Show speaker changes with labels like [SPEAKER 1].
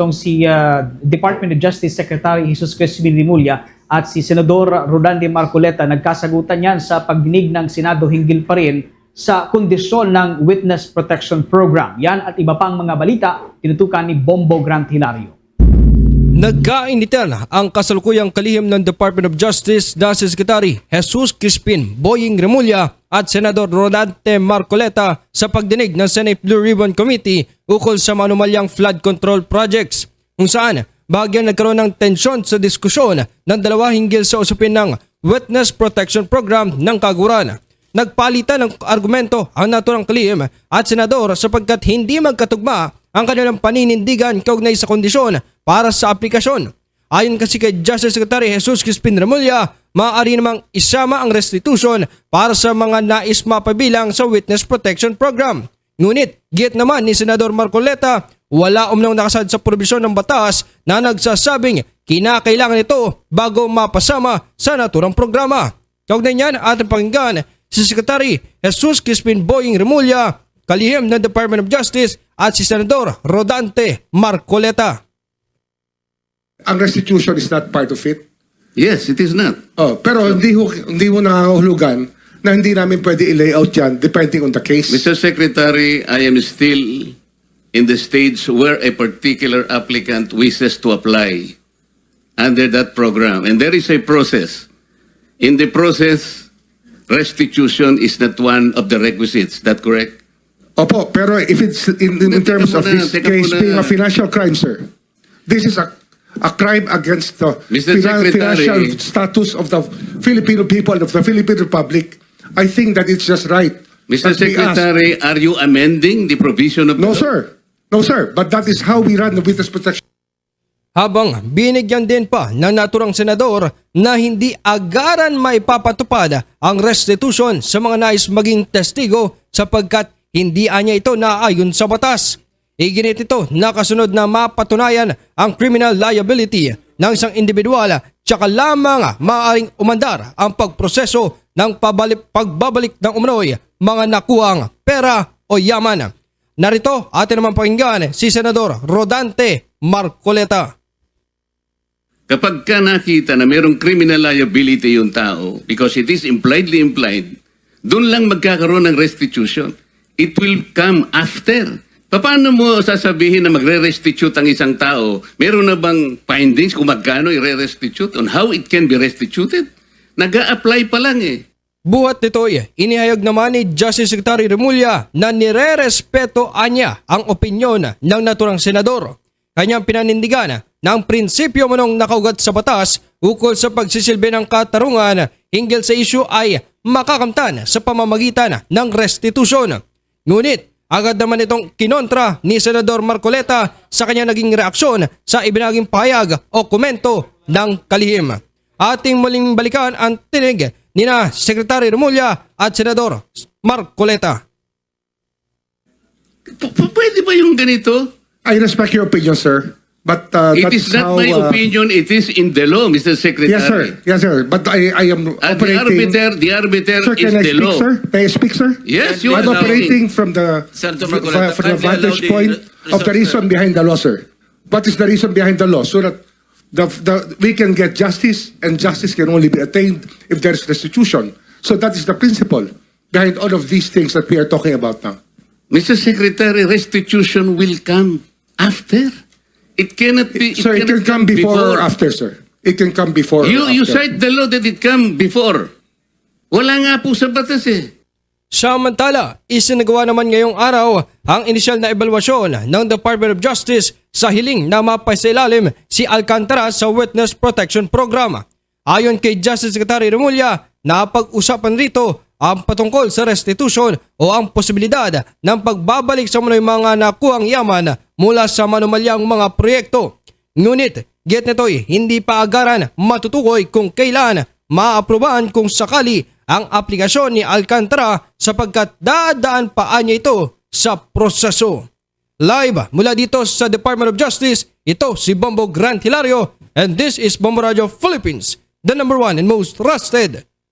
[SPEAKER 1] itong si ah, Department of Justice Secretary Jesus Crispin Rimulya at si Senador Rodante Marcoleta nagkasagutan yan sa pagdinig ng Senado hinggil pa rin sa kondisyon ng Witness Protection Program. Yan at iba pang mga balita tinutukan ni Bombo Grant Hilario.
[SPEAKER 2] Nagkainitan ang kasalukuyang kalihim ng Department of Justice na si Secretary Jesus Crispin Boying Remulla at Senador Rodante Marcoleta sa pagdinig ng Senate Blue Ribbon Committee ukol sa manumalyang flood control projects kung saan bagyang nagkaroon ng tensyon sa diskusyon ng dalawa hinggil sa usapin ng Witness Protection Program ng Kaguran. Nagpalitan ng argumento ang naturang kalihim at senador sapagkat hindi magkatugma ang kanilang paninindigan kaugnay sa kondisyon para sa aplikasyon. Ayon kasi kay Justice Secretary Jesus Crispin Remulla, maaari namang isama ang restitution para sa mga nais mapabilang sa Witness Protection Program. Ngunit, git naman ni Senador Marcoleta, wala umnong nakasad sa probisyon ng batas na nagsasabing kinakailangan ito bago mapasama sa naturang programa. Kaugnay niyan ating pakinggan si Secretary Jesus Crispin Boying Remulla, kalihim ng Department of Justice at si Senador Rodante Marcoleta.
[SPEAKER 3] Ang restitution is not part of it.
[SPEAKER 4] Yes, it is not.
[SPEAKER 3] Oh, pero hindi ho, hindi mo nangangahulugan na hindi namin pwede i-layout yan depending on the case.
[SPEAKER 4] Mr. Secretary, I am still in the stage where a particular applicant wishes to apply under that program. And there is a process. In the process, restitution is not one of the requisites. That correct?
[SPEAKER 3] Opo, pero if it's in, in, in terms of this case being a financial crime, sir, this is a a crime against the
[SPEAKER 4] Mr. Secretary.
[SPEAKER 3] financial status of the Filipino people of the Philippine Republic. I think that it's just right.
[SPEAKER 4] Mr.
[SPEAKER 3] that we ask-
[SPEAKER 4] Secretary, are you amending the provision of
[SPEAKER 3] No, sir. No, sir. But that is how we run the witness protection.
[SPEAKER 2] Habang binigyan din pa ng naturang senador na hindi agaran maipapatupad ang restitution sa mga nais maging testigo sapagkat hindi anya ito naayon sa batas. Iginit ito na kasunod na mapatunayan ang criminal liability ng isang individual tsaka lamang maaaring umandar ang pagproseso ng pabalik, pagbabalik ng umano'y mga nakuhang pera o yaman. Narito atin naman pakinggan si Senador Rodante Marcoleta.
[SPEAKER 4] Kapag ka nakita na mayroong criminal liability yung tao, because it is impliedly implied, doon lang magkakaroon ng restitution. It will come after. Paano mo sasabihin na magre-restitute ang isang tao? Meron na bang findings kung magkano i-restitute on how it can be restituted? Nag-a-apply pa lang eh.
[SPEAKER 2] Buhat nito'y inihayag naman ni Justice Secretary Remulla na nire-respeto anya ang opinyon ng naturang senador. Kanyang pinanindigan na ang prinsipyo manong nakaugat sa batas ukol sa pagsisilbi ng katarungan hinggil sa isyu ay makakamtan sa pamamagitan ng restitution. Ngunit agad naman itong kinontra ni Senador Marcoleta sa kanyang naging reaksyon sa ibinaging pahayag o komento ng kalihim. Ating muling balikan ang tinig ni na Secretary Remulla at Senador Marcoleta.
[SPEAKER 4] P- p- pwede ba yung ganito?
[SPEAKER 3] I respect your opinion, sir. But uh,
[SPEAKER 4] It
[SPEAKER 3] that
[SPEAKER 4] is not
[SPEAKER 3] how,
[SPEAKER 4] my
[SPEAKER 3] uh,
[SPEAKER 4] opinion, it is in the law, Mr. Secretary.
[SPEAKER 3] Yes, sir. Yes, sir. But I, I am
[SPEAKER 4] the
[SPEAKER 3] operating.
[SPEAKER 4] arbiter, the arbiter
[SPEAKER 3] Sir,
[SPEAKER 4] is
[SPEAKER 3] can I
[SPEAKER 4] the
[SPEAKER 3] speak,
[SPEAKER 4] law.
[SPEAKER 3] sir? May I speak, sir?
[SPEAKER 4] Yes, you
[SPEAKER 3] I'm
[SPEAKER 4] are
[SPEAKER 3] operating from the
[SPEAKER 5] Marcoleta,
[SPEAKER 3] from the vantage
[SPEAKER 5] the
[SPEAKER 3] point
[SPEAKER 5] re-
[SPEAKER 3] of the reason
[SPEAKER 5] sir.
[SPEAKER 3] behind the law, sir. What is the reason behind the law? So that the, the we can get justice, and justice can only be attained if there is restitution. So that is the principle behind all of these things that we are talking about now.
[SPEAKER 4] Mr. Secretary, restitution will come after. It cannot be.
[SPEAKER 3] Sir, it can come before or after, sir. It can come before.
[SPEAKER 4] You
[SPEAKER 3] or
[SPEAKER 4] you cite the law that it come before. Wala nga po sa batas eh.
[SPEAKER 2] Samantala, isinagawa naman ngayong araw ang inisyal na ebalwasyon ng Department of Justice sa hiling na mapasailalim si Alcantara sa Witness Protection Program. Ayon kay Justice Secretary Remulla, napag-usapan rito ang patungkol sa restitution o ang posibilidad ng pagbabalik sa mga mga nakuhang yaman mula sa manumalyang mga proyekto. Ngunit, get nito'y hindi pa agaran matutukoy kung kailan maaprubahan kung sakali ang aplikasyon ni Alcantara sapagkat dadaan pa niya ito sa proseso. Live mula dito sa Department of Justice, ito si Bombo Grant Hilario and this is Bombo Radio Philippines, the number one and most trusted